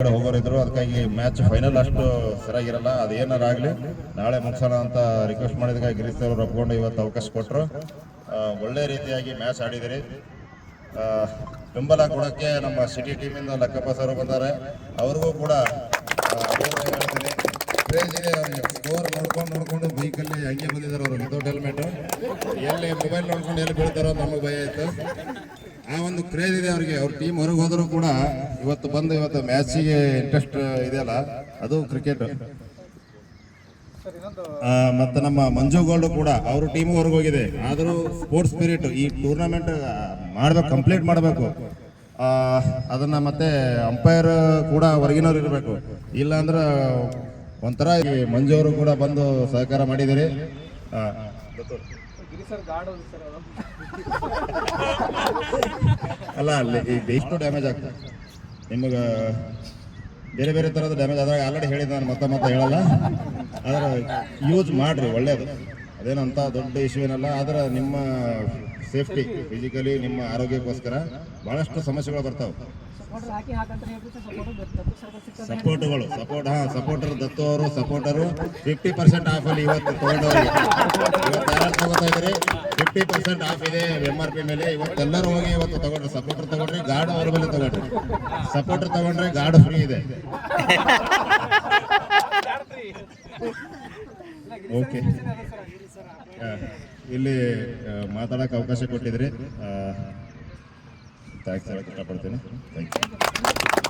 ಕಡೆ ಹೋಗೋರಿದ್ರು, ಅದಕ್ಕಾಗಿ match final ಅಷ್ಟು ಸರಿಯಾಗಿರಲ್ಲ ಅದೇನಾರು ಆಗಲಿ, ನಾಳೆ ಮುಗಿಸೋಣ ಅಂತ ರಿಕ್ವೆಸ್ಟ್ ಮಾಡಿದಾಗ ಗಿರೀಶ್ ಅವರು ಒಪ್ಕೊಂಡು ಇವತ್ತು ಅವಕಾಶ ಕೊಟ್ಟರು ಒಳ್ಳೆ ರೀತಿಯಾಗಿ ಮ್ಯಾಚ್ ಆಡಿದಿರಿ. ಬೆಂಬಲ ಕೊಡೋಕ್ಕೆ ನಮ್ಮ ಸಿಟಿ ಟೀಮಿಂದ ಲಕ್ಕಪ್ಪ ಸರ್ ಬಂದಾರೆ. ಅವ್ರಿಗೂ ಕೂಡ ಆ, ಅದೇ ಥರ ಹೇಳ್ತೀನಿ ಕ್ರೇಜ್ ಇದೆ ಅವ್ರಿಗೆ ಸ್ಕೋರ್ ನೋಡ್ಕೊಂಡು ಬೈಕಲ್ಲಿ ಹಂಗೆ ಬಂದಿದ್ದಾರೆ ಅವರು. ವಿತೌಟ್ ಹೆಲ್ಮೆಟ್ ಎಲ್ಲಿ ಮೊಬೈಲ್ ನೋಡ್ಕೊಂಡು ಎಲ್ಲಿ ಬೀಳ್ತಾರೋ ನಮಗೆ ಭಯ ಇತ್ತು ಆ ಒಂದು ಕ್ರೇಜ್ ಇದೆ ಅವ್ರಿಗೆ. ಅವ್ರ ಟೀಮ್ ಹೊರಗೆ ಹೋದರೂ ಕೂಡ ಇವತ್ತು ಬಂದು ಇವತ್ತು ಮ್ಯಾಚಿಗೆ ಇಂಟ್ರೆಸ್ಟ್ ಇದೆಯಲ್ಲ, ಅದು ಕ್ರಿಕೆಟ್ ಮತ್ತೆ ನಮ್ಮ ಮಂಜು ಗೋಲ್ಡ್ ಕೂಡ ಅವ್ರ ಟೀಮ್ ಹೊರಗೆ ಹೋಗಿದೆ. ಆದರೂ ಸ್ಪೋರ್ಟ್ಸ್ ಸ್ಪಿರಿಟ್ ಈ ಟೂರ್ನಮೆಂಟ್ ಮಾಡಬೇಕು ಕಂಪ್ಲೀಟ್ ಮಾಡಬೇಕು. ಅದನ್ನ ಮತ್ತೆ ಅಂಪೈರ್ ಕೂಡ ಹೊರಗಿನವ್ರು ಇರಬೇಕು. ಇಲ್ಲ ಅಂದ್ರೆ ಒಂಥರ ಮಂಜು ಅವರು ಕೂಡ ಬಂದು ಸಹಕಾರ ಮಾಡಿದಿರಿ. ಅಲ್ಲ, ಅಲ್ಲಿ ಎಷ್ಟು ಡ್ಯಾಮೇಜ್ ಆಗ್ತದೆ. ನಿಮಗೆ ಬೇರೆ ಬೇರೆ ಥರದ ಡ್ಯಾಮೇಜ್ ಆದಾಗ ಆಲ್ರೆಡಿ ಹೇಳಿದ್ದೆ ನಾನು ಮತ್ತೆ ಮತ್ತೆ ಹೇಳಲ್ಲ. ಆದರೆ ಯೂಸ್ ಮಾಡಿರಿ ಒಳ್ಳೆಯದು ಅದೇನಂತ ದೊಡ್ಡ ಇಶ್ಯೂ ಏನಲ್ಲ, ಆದರೆ ನಿಮ್ಮ ಸೇಫ್ಟಿ ಫಿಸಿಕಲಿ ನಿಮ್ಮ ಆರೋಗ್ಯಕ್ಕೋಸ್ಕರ ಭಾಳಷ್ಟು ಸಮಸ್ಯೆಗಳು ಬರ್ತಾವೆ. ಸಪೋರ್ಟ್ಗಳು, ಸಪೋರ್ಟ್, ಹಾ, ಸಪೋರ್ಟರ್ ದತ್ತು ಅವರು ಸಪೋರ್ಟರು ಫಿಫ್ಟಿ ಪರ್ಸೆಂಟ್ ಆಫ್ ಅಲ್ಲಿ ಇವತ್ತು ತಗೊಂಡವ್ರಿಗೆ ಇವತ್ತು ತಗೋತಾ ಇದ್ರಿ ಫಿಫ್ಟಿ ಪರ್ಸೆಂಟ್ ಆಫ್ ಇದೆ ಎಂ ಆರ್ ಪಿ ಮೇಲೆ. ಇವತ್ತೆಲ್ಲರೂ ಹೋಗಿ ಇವತ್ತು ತಗೊಂಡ್ರೆ, ಸಪೋರ್ಟರ್ ತಗೊಂಡ್ರಿ ಗಾರ್ಡ್ ಅವ್ರ ಮೇಲೆ ತಗೊಂಡ್ರಿ. ಸಪೋರ್ಟರ್ ತಗೊಂಡ್ರೆ ಗಾರ್ಡ್ ಫ್ರೀ ಇದೆ. ಓಕೆ ಇಲ್ಲಿ ಮಾತಾಡೋಕೆ ಅವಕಾಶ ಕೊಟ್ಟಿದ್ರಿ. ಥ್ಯಾಂಕ್ಸ್ ಹೇಳಕ್ಕೆ ಇಷ್ಟಪಡ್ತೀನಿ. Thank you